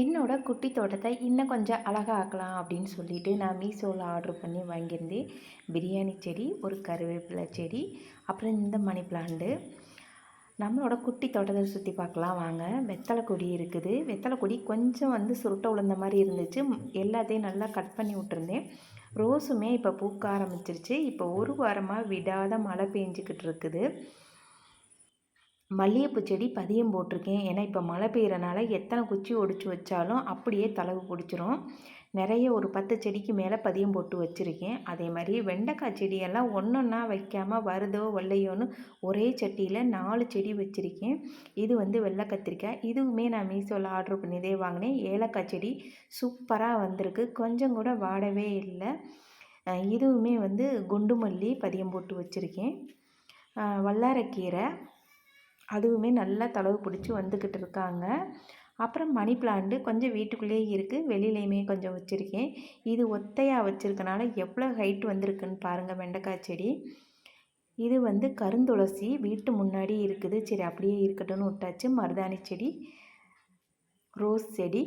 என்னோட குட்டி தோட்டத்தை இன்னும் கொஞ்சம் அழகா ஆக்கலாம் அப்படின்னு சொல்லிட்டு நான் மீஷோவில் ஆர்டர் பண்ணி வாங்கியிருந்தேன். பிரியாணி செடி ஒரு கருவேப்பிலை செடி அப்புறம் இந்த மணி பிளாண்டு நம்மளோட குட்டி தோட்டத்தை சுற்றி பார்க்கலாம் வாங்க. வெத்தலை கொடி இருக்குது. வெத்தலை கொடி கொஞ்சம் வந்து சுருட்ட உளுந்த மாதிரி இருந்துச்சு. எல்லாத்தையும் நல்லா கட் பண்ணி விட்டுருந்தேன். ரோஸுமே இப்போ பூக்க ஆரம்பிச்சிருச்சு. இப்போ ஒரு வாரமாக விடாத மழை பெஞ்சிக்கிட்டு இருக்குது. மல்லிகைப்பூ செடி பதியம் போட்டிருக்கேன். ஏன்னா இப்போ மழை பெய்கிறனால எத்தனை குச்சி ஒடிச்சு வச்சாலும் அப்படியே தளவு பிடிச்சிரும். நிறைய ஒரு பத்து செடிக்கு மேலே பதியம் போட்டு வச்சுருக்கேன். அதே மாதிரி வெண்டைக்காய் செடியெல்லாம் ஒன்றொன்னா வைக்காமல் வருதோ வெள்ளையோன்னு ஒரே சட்டியில் நாலு செடி வச்சுருக்கேன். இது வந்து வெள்ளை கத்திரிக்காய் இதுவுமே நான் மீஷோவில் ஆர்டர் பண்ணிதே வாங்கினேன். ஏலக்காய் செடி சூப்பராக வந்திருக்கு. கொஞ்சம் கூட வாடவே இல்லை. இதுவுமே வந்து குண்டு மல்லி பதியம் போட்டு வச்சுருக்கேன். வல்லாரக்கீரை அதுவுமே நல்லா தளவு பிடிச்சி வந்துக்கிட்டு இருக்காங்க. அப்புறம் மணி பிளான்ட்டு கொஞ்சம் வீட்டுக்குள்ளேயே இருக்குது வெளியிலையுமே கொஞ்சம் வச்சுருக்கேன். இது ஒத்தையாக வச்சுருக்கனால எவ்வளோ ஹைட் வந்திருக்குன்னு பாருங்கள் வெண்டைக்காய் செடி. இது வந்து கருந்துளசி வீட்டு முன்னாடி இருக்குது. சரி அப்படியே இருக்கட்டும்னு விட்டாச்சு. மருதாணி செடி ரோஸ் செடி.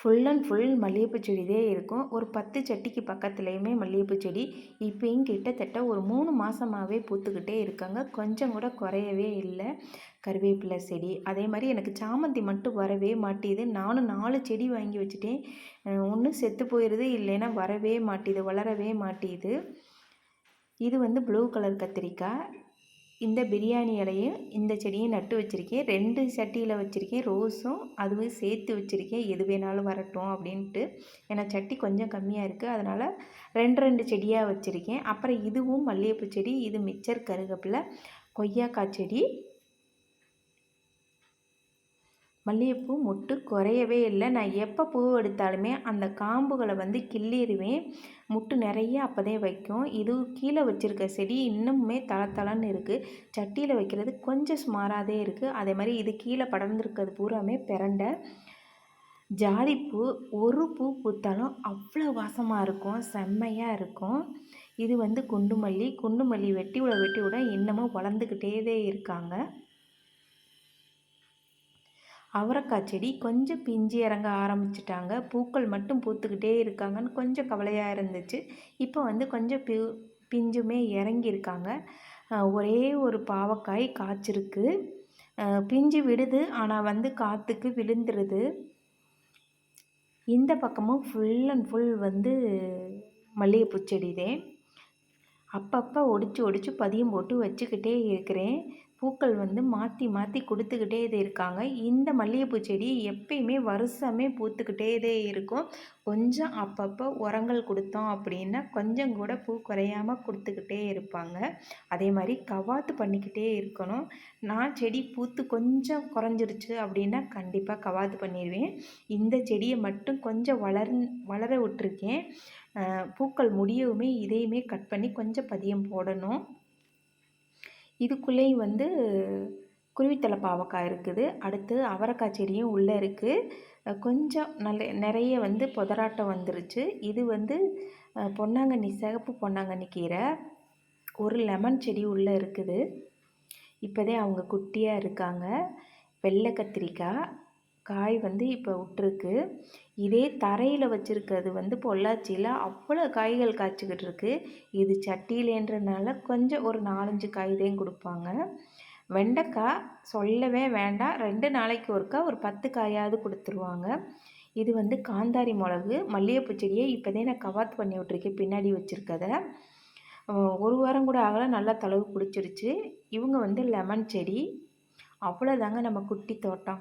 ஃபுல் அண்ட் ஃபுல் மல்லிகைப்பூ செடிதே இருக்கும். ஒரு பத்து செட்டிக்கு பக்கத்துலேயுமே மல்லிகைப்பூ செடி இப்போயும் கிட்டத்தட்ட ஒரு மூணு மாதமாகவே பூத்துக்கிட்டே இருக்காங்க. கொஞ்சம் கூட குறையவே இல்லை. கருவேப்பிலை செடி அதே மாதிரி எனக்கு சாமந்தி மட்டும் வரவே மாட்டேது. நானும் நாலு செடி வாங்கி வச்சுட்டேன். ஒன்று செத்து போயிடுது இல்லைன்னா வரவே மாட்டேது வளரவே மாட்டேது. இது வந்து ப்ளூ கலர் கத்திரிக்காய். இந்த பிரியாணி இலையும் இந்த செடியும் நட்டு வச்சுருக்கேன். ரெண்டு சட்டியில் வச்சுருக்கேன். ரோஸும் அதுவும் சேர்த்து வச்சுருக்கேன். எது வேணாலும் வரட்டும் அப்படின்ட்டு. ஏன்னா சட்டி கொஞ்சம் கம்மியாக இருக்குது அதனால் ரெண்டு ரெண்டு செடியாக வச்சுருக்கேன். அப்புறம் இதுவும் மல்லிகைப்பூ செடி இது மிச்சர் கருகப்பில் கொய்யாக்காய் செடி மல்லிகைப்பூ மொட்டு குறையவே இல்லை. நான் எப்போ பூ எடுத்தாலுமே அந்த காம்புகளை வந்து கிள்ளிடுவேன். முட்டு நிறைய அப்போதே வைக்கும். இது கீழே வச்சுருக்க செடி இன்னுமே தள தளன்னு இருக்குது சட்டியில் வைக்கிறது கொஞ்சம் சுமாராகவே இருக்குது அதே மாதிரி இது கீழே படர்ந்துருக்கிறது பூராமே பிரண்டை. ஜாதிப்பூ ஒரு பூ பூத்தாலும் அவ்வளோ வாசமாக இருக்கும். செம்மையாக இருக்கும். இது வந்து குண்டுமல்லி. குண்டுமல்லி வெட்டி விட வெட்டி விட இன்னமும் வளர்ந்துக்கிட்டே இருக்காங்க. அவரைக்காய் செடி கொஞ்சம் பிஞ்சு இறங்க ஆரம்பிச்சிட்டாங்க. பூக்கள் மட்டும் பூத்துக்கிட்டே இருக்காங்கன்னு கொஞ்சம் கவலையாக இருந்துச்சு. இப்போ வந்து கொஞ்சம் பி பிஞ்சுமே இறங்கியிருக்காங்க. ஒரே ஒரு பாவக்காய் காய்ச்சிருக்கு. பிஞ்சு விடுது ஆனால் வந்து காற்றுக்கு விழுந்துருது. இந்த பக்கமும் ஃபுல் அண்ட் ஃபுல் வந்து மல்லிகைப்பூ செடிதே. அப்பப்போ ஒடிச்சு ஒடிச்சு பதியம் போட்டு வச்சுக்கிட்டே இருக்கிறேன். பூக்கள் வந்து மாற்றி மாற்றி கொடுத்துக்கிட்டே இது இருக்காங்க. இந்த மல்லிகைப்பூ செடி எப்பயுமே வருஷமே பூத்துக்கிட்டே இதே இருக்கும். கொஞ்சம் அப்பப்போ உரங்கள் கொடுத்தோம் அப்படின்னா கொஞ்சம் கூட பூ குறையாமல் கொடுத்துக்கிட்டே இருப்பாங்க. அதே மாதிரி கவாத்து பண்ணிக்கிட்டே இருக்கணும். நான் செடி பூத்து கொஞ்சம் குறைஞ்சிருச்சு அப்படின்னா கண்டிப்பாக கவாத்து பண்ணிடுவேன். இந்த செடியை மட்டும் கொஞ்சம் வளர் வளர விட்டுருக்கேன். பூக்கள் முடியவுமே இதையுமே கட் பண்ணி கொஞ்சம் பதியம் போடணும். இதுக்குள்ளேயும் வந்து குருவித்தலை பாவக்காய் இருக்குது. அடுத்து அவரைக்காய் செடியும் உள்ளே இருக்குது கொஞ்சம் நல்ல நிறைய வந்து புதராட்டம் வந்துருச்சு. இது வந்து பொன்னாங்கண்ணி சிகப்பு பொன்னாங்கண்ணி கீரை. ஒரு லெமன் செடி உள்ளே இருக்குது. இப்போதே அவங்க குட்டியாக இருக்காங்க. வெள்ளை கத்திரிக்காய் காய் வந்து இப்போ விட்ருக்கு இதே தரையில் வச்சுருக்கிறது வந்து பொள்ளாச்சியில் அவ்வளோ காய்கள் காய்ச்சிக்கிட்டு இருக்கு. இது சட்டியிலேன்றனால கொஞ்சம் ஒரு நாலஞ்சு காய் தான் கொடுப்பாங்க. வெண்டைக்காய் சொல்லவே வேண்டாம். ரெண்டு நாளைக்கு ஒருக்கா ஒரு பத்து காயாவது கொடுத்துருவாங்க. இது வந்து காந்தாரி மிளகு மல்லிகைப்பூ செடியை இப்போதே நான் கவாத் பண்ணி விட்ருக்கேன் பின்னாடி வச்சுருக்கத. ஒரு வாரம் கூட ஆகலை. நல்லா தளவு பிடிச்சிருச்சு இவங்க வந்து லெமன் செடி. அவ்வளோதாங்க நம்ம குட்டி தோட்டம்.